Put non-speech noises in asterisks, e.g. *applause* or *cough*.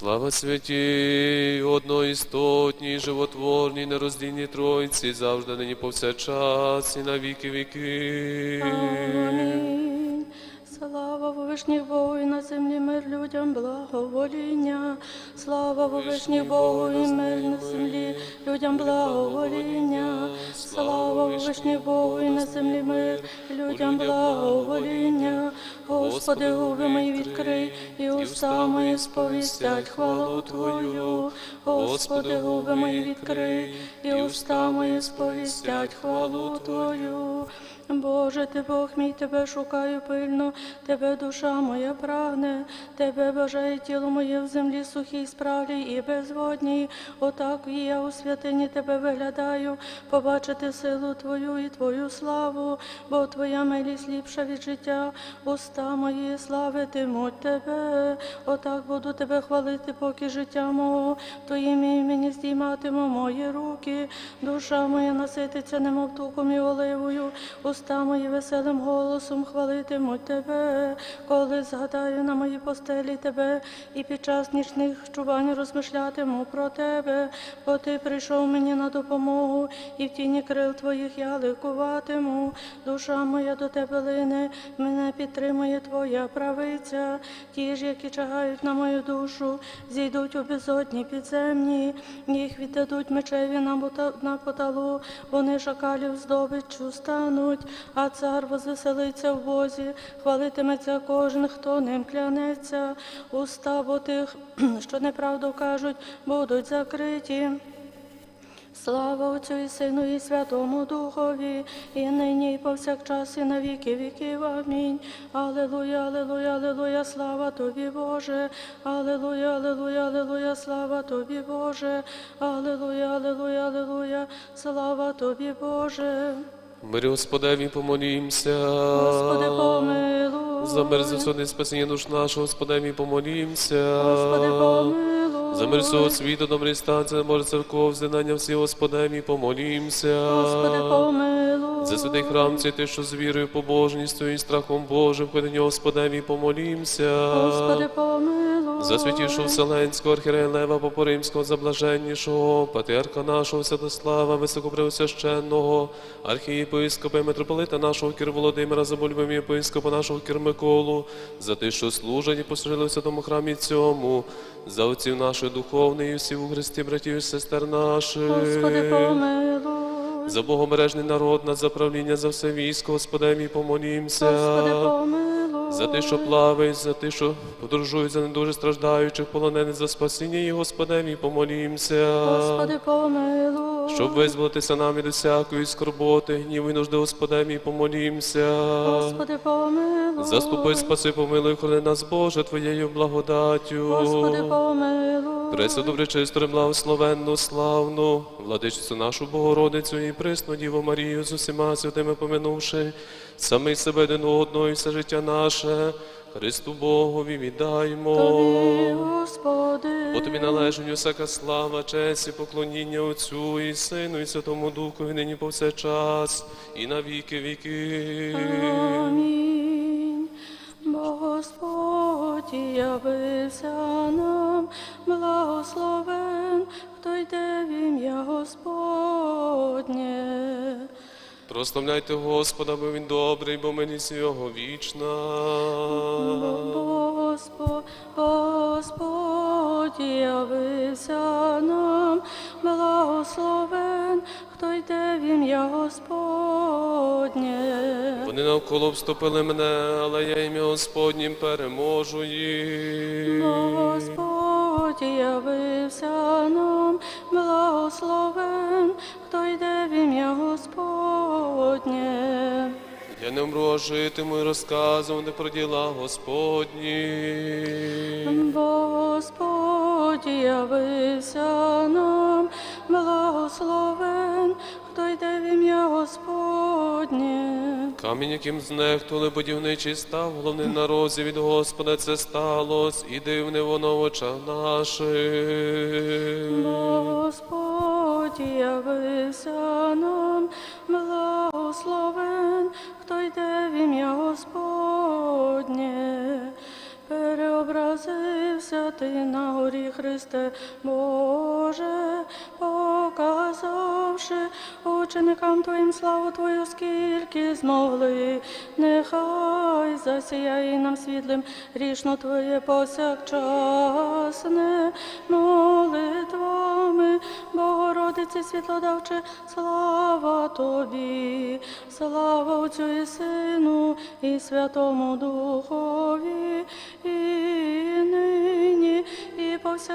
Слава святій, одноістотній, животворній, нероздільній Тройці, завжди нині повсякчас і на віки віки. Амінь. Слава вишніх Богу і на землі мир людям благовоління. Слава вишніх Богу і мир на землі людям благовоління. Слава вишніх Богу і на землі мир людям благовоління. Господи, губи мої відкрий, і уста мої сповістять хвалу Твою. Господи, губи мої відкрий, і уста мої сповістять хвалу Твою. Боже, ти Бог мій, тебе шукаю пильно, тебе душа моя прагне, тебе бажає тіло моє в землі сухій, справлій і безводній. Отак і я у святині тебе виглядаю, побачити силу Твою і Твою славу, бо Твоя милість ліпша від життя, уста мої славитимуть тебе. Отак буду тебе хвалити, поки життя мого, Твоїм імені здійматиму мої руки. Душа моя насититься, немов туком і оливою, уста мої веселим голосом хвалитимуть тебе, коли згадаю на моїй постелі тебе, і під час нічних чувань розмишлятиму про тебе, бо ти прийшов мені на допомогу, і в тіні крил твоїх я ликуватиму. Душа моя до тебе лине, мене підтримує твоя правиця. Ті ж, які чагають на мою душу, зійдуть у безодні підземні, їх віддадуть мечеві на, поталу, вони шакалів здобиччю стануть, а цар возвеселиться в возі, хвалитиметься кожен, хто ним клянеться. Уста бо тих, *clears throat* що неправду кажуть, будуть закриті. Слава Отцю і Сину і Святому Духові, і нині, і повсякчас, і на віки віків. Амінь. Алелуя, алелуя, алелуя, слава тобі, Боже. Алелуя, алелуя, алелуя, слава тобі, Боже. Алелуя, алелуя, алелуя, слава тобі, Боже. Мирі Господеві помолімся. Господи, помилуй. За мир за судне спасіння душ нашого, Господеві помолімся. Господи, помилуй. За мир всього світу, добрий стан, це може церков, зінання всі, Господеві помолімся. Господи, помилуй. За святий храм, цей ти, що з вірою, побожністю і страхом Божим, ходи Господем і помолімся. Господи, помилуй. За святішого Вселенського архірея Попоримського, за блаженнішого, патріарха нашого Святослава, високопреосвященного, архієпископа і митрополита нашого Кир Володимира, за єпископа нашого Кир Миколу, за те, що служать і послужили в святому храмі цьому, за отців наших духовних і всіх у Христі, братів і сестер наших. Господи, помилуй. За богомережний народ, над заправління за все військо, Господеві помолімся. Господи, помилуй. За те, що плавають, за те, що подорожують, за недуже страждаючих, полонених за спасіння і Господеві помолімся. Господи, помилуй. Щоб визволитися нам від усякої скорботи, гніву і нужди Господеві помолімся. Господи, помилуй. Заступи, спаси, помилуй, храни нас, Боже, Твоєю благодаттю. Господи, помилуй. Пресу добре, благословенну, славну, владичицю нашу Богородицю і присну Діву Марію з усіма святими поминувши, самий себе один одного і все життя наше, Христу Богові віддаймо. Тобі, Господи. Бо тобі належить усяка слава, честь і поклоніння Отцю і Сину, і Святому Духу, і нині повсякчас, і на віки віки. Амінь. Господь явився нам, благословен, хто йде в ім'я Господнє. Прославляйте Господа, бо Він добрий, бо милість його вічна. Господь, Господь явився нам, благословен, хто йде в ім'я Господнє. Вони навколо вступили мене, але я ім'я Господнім переможу їх. Господь явився нам, благословен, хто йде в ім'я Господнє. Я не вмру, а житиму і розказувати про діла Господні. Господь явився нам, благословен, хто йде в ім'я Господнє. Камінь, яким знехтували будівничий став, головний на розі від Господа це сталось, і дивне воно в очах наших. Господь явився нам, благословен, хто йде в ім'я Господнє. Переобразився ти на горі Христе, Боже, показавши ученикам Твоїм славу Твою, скільки змогли, нехай засіяє нам світлим рішно Твоє повсякчасне молитвами, Богородиці світлодавче, слава Тобі, слава Отцю і Сину і Святому Духові, і нині, і повсякчас